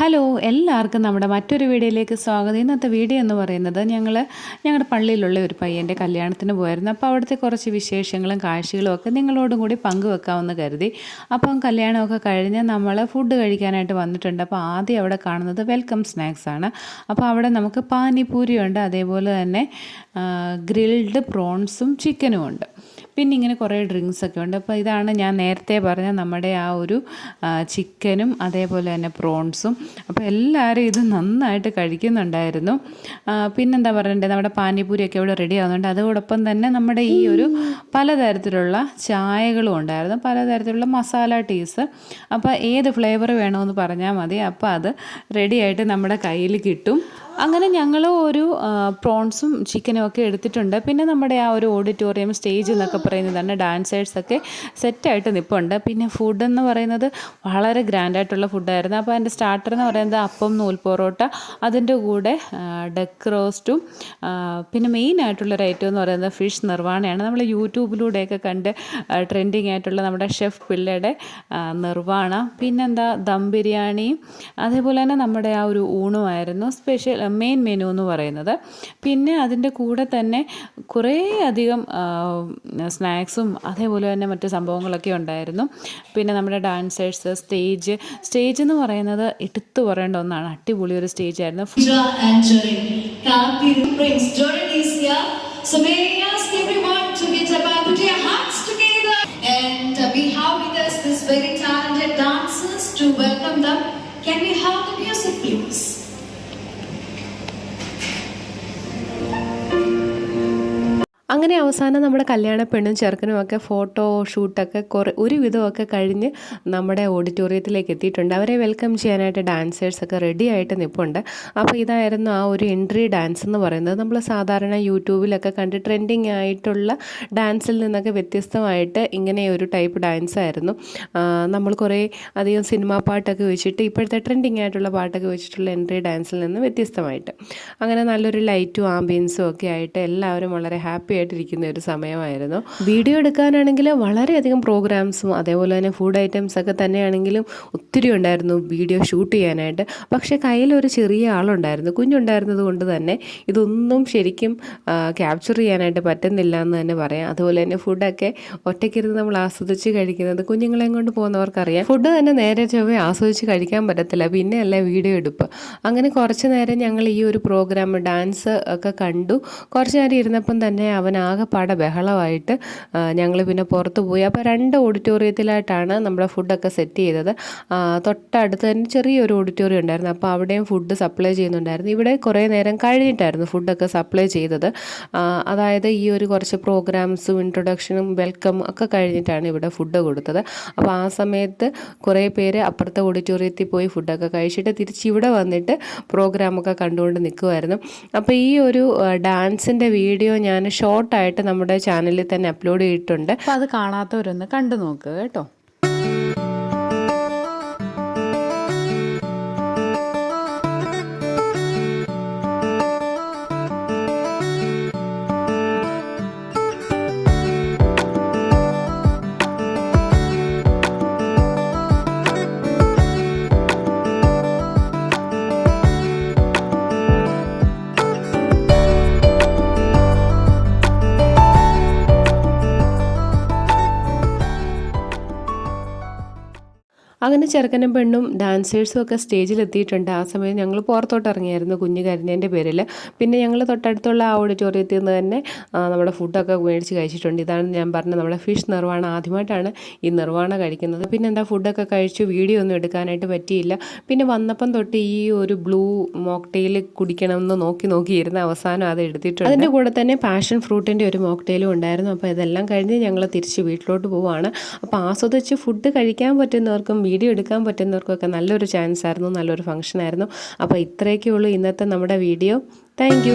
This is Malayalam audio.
ഹലോ എല്ലാവർക്കും നമ്മുടെ മറ്റൊരു വീഡിയോയിലേക്ക് സ്വാഗതം. ഇന്നത്തെ വീഡിയോ എന്ന് പറയുന്നത് ഞങ്ങൾ ഞങ്ങളുടെ പള്ളിയിലുള്ള ഒരു പയ്യന്റെ കല്യാണത്തിന് പോയിരുന്നു. അപ്പോൾ അവിടുത്തെ കുറച്ച് വിശേഷങ്ങളും കാഴ്ചകളും ഒക്കെ നിങ്ങളോടും കൂടി പങ്കുവെക്കാമെന്ന് കരുതി. അപ്പം കല്യാണമൊക്കെ കഴിഞ്ഞ് നമ്മൾ ഫുഡ് കഴിക്കാനായിട്ട് വന്നിട്ടുണ്ട്. അപ്പോൾ ആദ്യം അവിടെ കാണുന്നത് വെൽക്കം സ്നാക്സ് ആണ്. അപ്പോൾ അവിടെ നമുക്ക് പാനിപൂരിയുണ്ട്. അതേപോലെ തന്നെ ഗ്രിൽഡ് പ്രോൺസും ചിക്കനും ഉണ്ട്. പിന്നെ ഇങ്ങനെ കുറേ ഡ്രിങ്ക്സ് ഒക്കെ ഉണ്ട്. അപ്പോൾ ഇതാണ് ഞാൻ നേരത്തെ പറഞ്ഞ നമ്മുടെ ആ ഒരു ചിക്കനും അതേപോലെ തന്നെ പ്രോൺസും. അപ്പോൾ എല്ലാവരും ഇത് നന്നായിട്ട് കഴിക്കുന്നുണ്ടായിരുന്നു. പിന്നെന്താ പറയണ്ടേ? നമ്മുടെ പാനിപൂരിയൊക്കെ ഇവിടെ റെഡി ആവുന്നുണ്ട്. അതോടൊപ്പം തന്നെ നമ്മുടെ ഈ ഒരു പലതരത്തിലുള്ള ചായകളും ഉണ്ടായിരുന്നു. പലതരത്തിലുള്ള മസാല ടീസ്. അപ്പോൾ ഏത് ഫ്ലേവർ വേണമെന്ന് പറഞ്ഞാൽ മതി. അപ്പോൾ അത് റെഡിയായിട്ട് നമ്മുടെ കയ്യിൽ കിട്ടും. അങ്ങനെ ഞങ്ങൾ ഒരു പ്രോൺസും ചിക്കനും ഒക്കെ എടുത്തിട്ടുണ്ട്. പിന്നെ നമ്മുടെ ആ ഒരു ഓഡിറ്റോറിയം സ്റ്റേജ് എന്നൊക്കെ പറയുന്നതാണ് ഡാൻസേഴ്സൊക്കെ സെറ്റായിട്ട് നിൽപ്പുണ്ട് പിന്നെ ഫുഡ് എന്ന് പറയുന്നത് വളരെ ഗ്രാൻഡായിട്ടുള്ള ഫുഡായിരുന്നു അപ്പോൾ അതിന്റെ സ്റ്റാർട്ടർ എന്ന് പറയുന്നത് അപ്പം നൂൽ പൊറോട്ട അതിന്റെ കൂടെ ഡക്ക് റോസ്റ്റും പിന്നെ മെയിൻ ആയിട്ടുള്ളൊരു ഐറ്റം എന്ന് പറയുന്നത് ഫിഷ് നിർവാണയാണ് നമ്മൾ യൂട്യൂബിലൂടെയൊക്കെ കണ്ട് ട്രെൻഡിങ് ആയിട്ടുള്ള നമ്മുടെ ഷെഫ് പിള്ളയുടെ നിർവാണ പിന്നെന്താ ദം ബിരിയാണി അതേപോലെ തന്നെ നമ്മുടെ ആ ഒരു ഊണുമായിരുന്നു സ്പെഷ്യൽ മെയിൻ മെനു എന്ന് പറയുന്നത് പിന്നെ അതിന്റെ കൂടെ തന്നെ കുറേ അധികം സ്നാക്സും അതേപോലെ തന്നെ മറ്റ് സംഭവങ്ങളൊക്കെ ഉണ്ടായിരുന്നു പിന്നെ നമ്മുടെ ഡാൻസേഴ്സ് സ്റ്റേജ് സ്റ്റേജ് എന്ന് പറയുന്നത് എടുത്തു പറയേണ്ട ഒന്നാണ് അടിപൊളി ഒരു സ്റ്റേജ് ആയിരുന്നു uh, to welcome them. Can we have the music please? അങ്ങനെ അവസാനം നമ്മുടെ കല്യാണ പെണ്ണും ചെറുക്കനും ഒക്കെ ഫോട്ടോ ഷൂട്ടൊക്കെ കുറേ ഒരു വിധമൊക്കെ കഴിഞ്ഞ് നമ്മുടെ ഓഡിറ്റോറിയത്തിലേക്ക് എത്തിയിട്ടുണ്ട്. അവരെ വെൽക്കം ചെയ്യാനായിട്ട് ഡാൻസേഴ്സൊക്കെ റെഡി ആയിട്ട് നിൽപ്പുണ്ട് അപ്പോൾ ഇതായിരുന്നു ആ ഒരു എൻട്രി ഡാൻസ് എന്ന് പറയുന്നത്. നമ്മൾ സാധാരണ യൂട്യൂബിലൊക്കെ കണ്ട് ട്രെൻഡിങ് ആയിട്ടുള്ള ഡാൻസിൽ നിന്നൊക്കെ വ്യത്യസ്തമായിട്ട് ഇങ്ങനെ ഒരു ടൈപ്പ് ഡാൻസ് ആയിരുന്നു. നമ്മൾ കുറേ അധികം സിനിമാ പാട്ടൊക്കെ വെച്ചിട്ട് ഇപ്പോഴത്തെ ട്രെൻഡിങ് ആയിട്ടുള്ള പാട്ടൊക്കെ വെച്ചിട്ടുള്ള എൻട്രി ഡാൻസിൽ നിന്ന് വ്യത്യസ്തമായിട്ട്. അങ്ങനെ നല്ലൊരു ലൈറ്റും ആംബിയൻസും ഒക്കെ ആയിട്ട് എല്ലാവരും വളരെ ഹാപ്പി ആയിട്ടിരിക്കുന്ന ഒരു സമയമായിരുന്നു. വീഡിയോ എടുക്കാനാണെങ്കിൽ വളരെയധികം പ്രോഗ്രാംസും അതേപോലെ തന്നെ ഫുഡ് ഐറ്റംസ് ഒക്കെ തന്നെയാണെങ്കിലും ഒത്തിരി ഉണ്ടായിരുന്നു വീഡിയോ ഷൂട്ട് ചെയ്യാനായിട്ട്. പക്ഷേ കയ്യിലൊരു ചെറിയ ആളുണ്ടായിരുന്നു. കുഞ്ഞുണ്ടായിരുന്നത് കൊണ്ട് തന്നെ ഇതൊന്നും ശരിക്കും ക്യാപ്ചർ ചെയ്യാനായിട്ട് പറ്റുന്നില്ല എന്ന് തന്നെ പറയാം. അതുപോലെ തന്നെ ഫുഡൊക്കെ ഒറ്റയ്ക്കിരുന്ന് നമ്മൾ ആസ്വദിച്ച് കഴിക്കുന്നത് കുഞ്ഞുങ്ങളെയും കൊണ്ട് പോകുന്നവർക്കറിയാം. ഫുഡ് തന്നെ നേരെ ചൊവ്വേ ആസ്വദിച്ച് കഴിക്കാൻ പറ്റത്തില്ല. പിന്നെ അല്ല വീഡിയോ എടുപ്പ്. അങ്ങനെ കുറച്ച് നേരം ഞങ്ങൾ ഈ ഒരു പ്രോഗ്രാം ഡാൻസ് ഒക്കെ കണ്ടു. കുറച്ച് നേരം ഇരുന്നപ്പം തന്നെ അവൻ ആകെപ്പാടെ ബഹളമായിട്ട് ഞങ്ങൾ പിന്നെ പുറത്ത് പോയി. അപ്പോൾ രണ്ട് ഓഡിറ്റോറിയത്തിലായിട്ടാണ് നമ്മുടെ ഫുഡൊക്കെ സെറ്റ് ചെയ്തത്. തൊട്ടടുത്ത് തന്നെ ചെറിയൊരു ഓഡിറ്റോറിയം ഉണ്ടായിരുന്നു. അപ്പോൾ അവിടെയും ഫുഡ് സപ്ലൈ ചെയ്യുന്നുണ്ടായിരുന്നു. ഇവിടെ കുറേ നേരം കഴിഞ്ഞിട്ടായിരുന്നു ഫുഡൊക്കെ സപ്ലൈ ചെയ്തത്. അതായത് ഈ ഒരു കുറച്ച് പ്രോഗ്രാംസും ഇൻട്രൊഡക്ഷനും വെൽക്കം ഒക്കെ കഴിഞ്ഞിട്ടാണ് ഇവിടെ ഫുഡ് കൊടുത്തത്. അപ്പോൾ ആ സമയത്ത് കുറേ പേര് അപ്പുറത്തെ ഓഡിറ്റോറിയത്തിൽ പോയി ഫുഡൊക്കെ കഴിച്ചിട്ട് തിരിച്ച് ഇവിടെ വന്നിട്ട് പ്രോഗ്രാമൊക്കെ കണ്ടുകൊണ്ട് നിൽക്കുമായിരുന്നു അപ്പോൾ ഈ ഒരു ഡാൻസിന്റെ വീഡിയോ ഞാൻ ഷോർട്ടായിട്ട് നമ്മുടെ ചാനലിൽ തന്നെ അപ്ലോഡ് ചെയ്തിട്ടുണ്ട്. അപ്പോൾ അത് കാണാത്തവരൊന്ന് കണ്ടു നോക്കുക കേട്ടോ. അങ്ങനെ ചെറുക്കനും പെണ്ണും ഡാൻസേഴ്സും ഒക്കെ സ്റ്റേജിൽ എത്തിയിട്ടുണ്ട്. ആ സമയം ഞങ്ങൾ പുറത്തോട്ട് ഇറങ്ങിയായിരുന്നു കുഞ്ഞ് കരുണേന്റെ പേരിൽ പിന്നെ ഞങ്ങൾ തൊട്ടടുത്തുള്ള ആ ഓഡിറ്റോറിയത്തിൽ നിന്ന് തന്നെ നമ്മുടെ ഫുഡൊക്കെ മേടിച്ച് കഴിച്ചിട്ടുണ്ട്. ഇതാണ് ഞാൻ പറഞ്ഞത് നമ്മുടെ ഫിഷ് നിർവാണ ആദ്യമായിട്ടാണ് ഈ നിർവാണ കഴിക്കുന്നത്. പിന്നെ എന്താ ഫുഡൊക്കെ കഴിച്ചു വീഡിയോ ഒന്നും എടുക്കാനായിട്ട് പറ്റിയില്ല. പിന്നെ വന്നപ്പം തൊട്ട് ഈ ഒരു ബ്ലൂ മോക്ടെയിൽ കുടിക്കണമെന്ന് നോക്കി നോക്കിയിരുന്ന അവസാനം അത് എടുത്തിട്ടുണ്ട്. അതിന്റെ കൂടെ തന്നെ പാഷൻ ഫ്രൂട്ടിന്റെ ഒരു മോക്ടെയിലും ഉണ്ടായിരുന്നു. അപ്പോൾ ഇതെല്ലാം കഴിഞ്ഞ് ഞങ്ങൾ തിരിച്ച് വീട്ടിലോട്ട് പോവുകയാണ് അപ്പോൾ ആസ്വദിച്ച് ഫുഡ് കഴിക്കാൻ പറ്റുന്നവർക്കും വീഡിയോ എടുക്കാൻ പറ്റുന്നവർക്കൊക്കെ നല്ലൊരു ചാൻസ് ആയിരുന്നു നല്ലൊരു ഫംഗ്ഷൻ ആയിരുന്നു. അപ്പോൾ ഇത്രയൊക്കെ ഉള്ളൂ ഇന്നത്തെ നമ്മുടെ വീഡിയോ. താങ്ക്